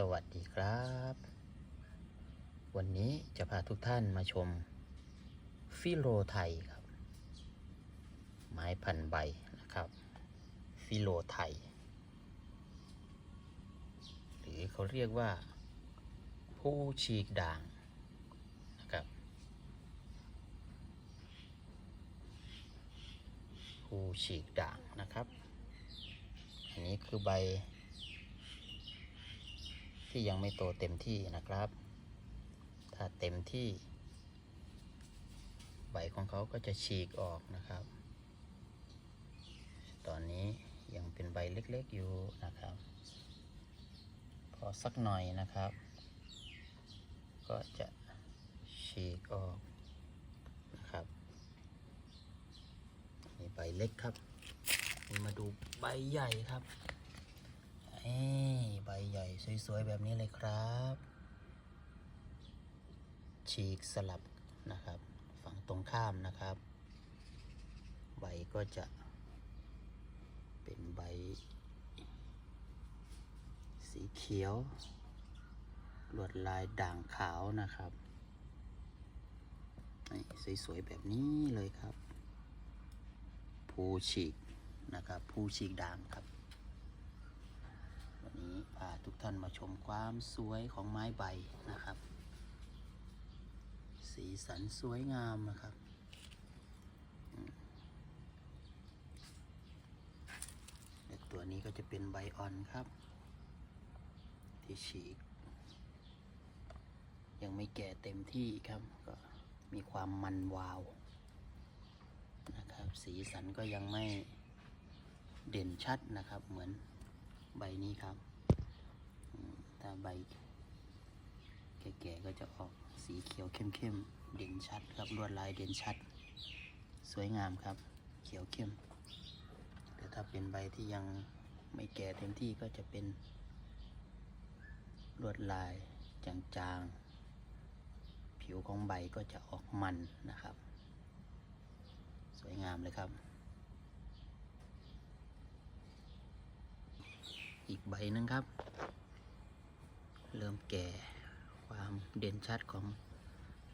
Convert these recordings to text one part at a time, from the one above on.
สวัสดีครับ วันนี้จะพาทุกท่านมาชม ฟิโลไทยครับ ไม้พันใบนะครับ ฟิโลไทย หรือเขาเรียกว่า ผู้ฉีกด่างนะครับ ผู้ฉีกด่างนะครับ อันนี้คือใบ ที่ยังไม่โตเต็มที่นะครับ ถ้าเต็มที่ ใบของเขาก็จะฉีกออกนะครับ ตอนนี้ยังเป็นใบเล็กๆอยู่นะครับ พอสักหน่อยนะครับ ก็จะฉีกออกนะครับนี่ใบเล็กครับ มาดูใบใหญ่ครับใบใสวยๆ แบบนี้เลยครับ ฉีกสลับนะครับ ฝั่งตรงข้ามนะครับ ใบก็จะเป็นใบ สีเขียว ลวดลายด่างขาวนะครับนี่สวยๆ แบบนี้เลยครับ ภูฉีกนะครับ ภูฉีกด่างครับ นี้พาทุกท่านมาชมความสวยของไม้ใบนะครับ สีสันสวยงามนะครับและตัวนี้ก็จะเป็นใบอ่อนครับ ที่ฉีก ยังไม่แก่เต็มที่ครับ ก็มีความมันวาวนะครับ สีสันก็ยังไม่เด่นชัดนะครับเหมือน ใบนี้ครับถ้าใบแก่ๆก็จะออกสีเขียวเข้มๆเด่นชัดครับลวดลายเด่นชัด สวยงามครับ เขียวเข้มแต่ถ้าเป็นใบที่ยังไม่แก่เต็มที่ก็จะเป็นลวดลายจางๆ ผิวของใบก็จะออกมันนะครับ สวยงามเลยครับ อีกใบนึงครับ เริ่มแก่ความเด่นชัดของ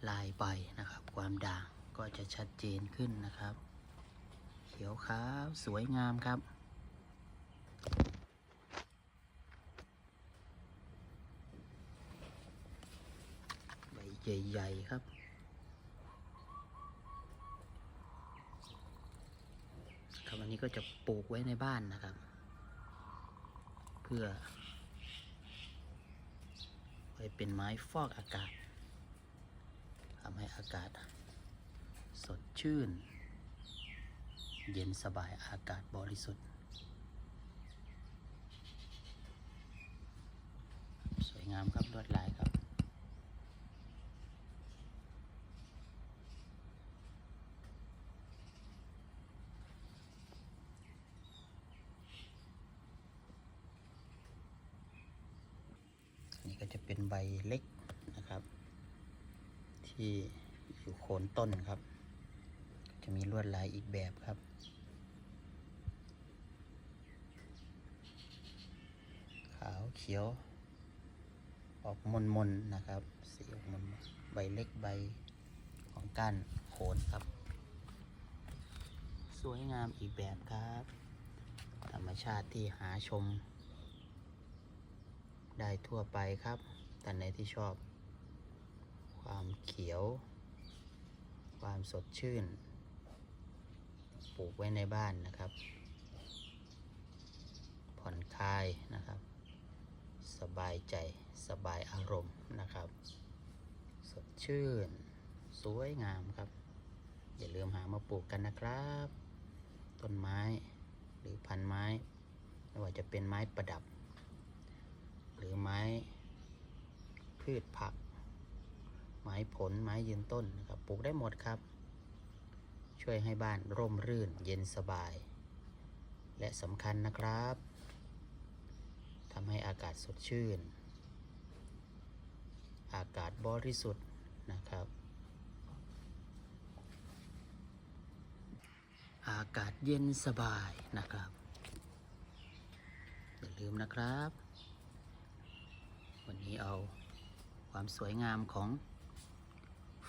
ลายใบนะครับ ความด่างก็จะชัดเจนขึ้นนะครับ เขียวขาวสวยงามครับ ใบใหญ่ๆครับครับอันนี้ก็จะปลูกไว้ในบ้านนะครับ พื่อไว้เป็นไม้ฟอกอากาศทำให้อากาศ สดชื่น เย็นสบายอากาศบริสุทธิ์ สวยงามครับลวดลายครับ นี่ก็ จะเป็นใบเล็กนะครับ ที่อยู่โคนต้นครับ จะมีลวดลายอีกแบบครับ ขาวเขียว ออกมนมนๆนะครับ สีออกมนใบเล็กใบของก้านโคนครับ สวยงามอีกแบบครับ ธรรมชาติที่หาชม ได้ทั่วไปครับท่านไหนที่ชอบ ความเขียว ความสดชื่น ปลูกไว้ในบ้านนะครับ ผ่อนคลายนะครับ สบายใจสบายอารมณ์นะครับ สดชื่น สวยงามครับ อย่าลืมหามาปลูกกันนะครับ ต้นไม้หรือพันไม้ ไม่ว่าจะเป็นไม้ประดับ หรือไม้พืชผัก ไม้ผลไม้ยืนต้นนะครับปลูกได้หมดครับ ช่วยให้บ้านร่มรื่นเย็นสบาย และสำคัญนะครับทำให้อากาศสดชื่น อากาศบริสุทธิ์นะครับ อากาศเย็นสบายนะครับ อย่าลืมนะครับ วันนี้เอาความสวยงามของ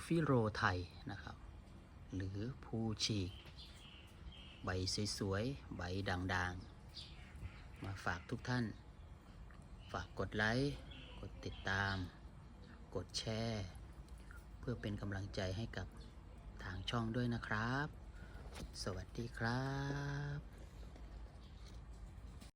ฟิโรไทยนะครับ หรือภูฉีก ใบสวยๆ ใบด่างๆ มาฝากทุกท่าน ฝากกดไลค์ กดติดตาม กดแชร์ เพื่อเป็นกำลังใจให้กับทางช่องด้วยนะครับ สวัสดีครับ